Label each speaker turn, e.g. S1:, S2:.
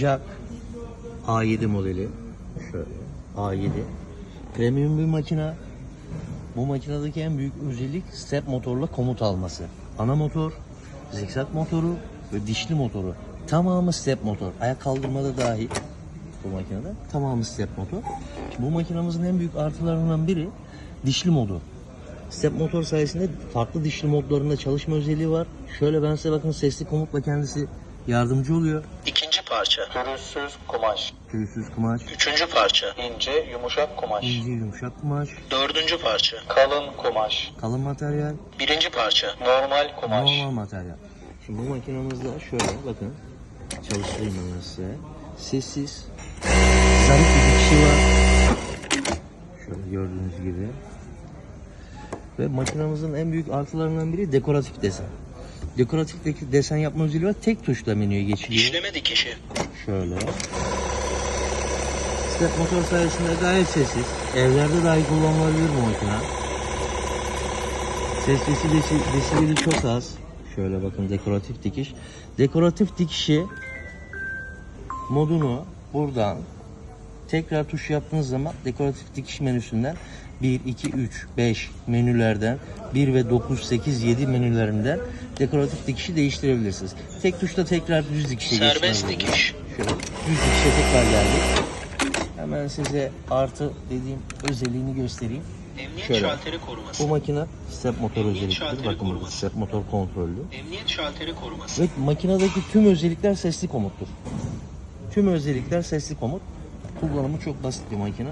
S1: Jack A7 modeli. Şöyle A7. Premium bir makina. Bu makinedeki en büyük özellik step motorla komut alması. Ana motor, zikzak motoru ve dişli motoru. Tamamı step motor. Ayak kaldırmada dahil bu makinede. Tamamı step motor. Bu makinamızın en büyük artılarından biri dişli modu. Step motor sayesinde farklı dişli modlarında çalışma özelliği var. Şöyle ben size bakın sesli komutla kendisi yardımcı oluyor.
S2: Parça. Pürüzsüz kumaş.
S1: Tüysüz kumaş,
S2: Üçüncü parça. ince yumuşak kumaş.
S1: ince yumuşak kumaş,
S2: Dördüncü parça. Kalın kumaş.
S1: kalın materyal,
S2: Birinci parça. Normal kumaş.
S1: normal materyal. Şimdi bu makinamızda şöyle bakın çalıştırayım ben size. Sessiz, zarif bir dikişi var. Şöyle gördüğünüz gibi. Ve makinamızın en büyük artılarından biri dekoratif desen. Dekoratif de- desen yapma özelliği var. Tek tuşla menüye geçiliyor.
S2: İşleme dikişi.
S1: Şöyle. Step motor sayesinde gayet sessiz. Evlerde dahi kullanılabilir bu makine. Ses sesi desi, desibeli çok az. Şöyle bakın dekoratif dikiş. Dekoratif dikişi modunu buradan tekrar tuş yaptığınız zaman dekoratif dikiş menüsünden 1, 2, 3, 5 menülerden 1 ve 9, 8, 7 menülerinden dekoratif dikişi değiştirebilirsiniz. Tek tuşla tekrar düz dikişe
S2: Serbest dikiş.
S1: Şöyle düz dikişe tekrar geldik. Hemen size artı dediğim özelliğini göstereyim.
S2: Emniyet
S1: Şöyle.
S2: şalteri koruması.
S1: Bu makine step motor
S2: Emniyet
S1: özelliklidir. Bakın burada
S2: koruması.
S1: step motor kontrollü.
S2: Emniyet şalteri koruması.
S1: Ve makinedeki tüm özellikler sesli komuttur. Tüm özellikler sesli komut. Kullanımı çok basit bir makine.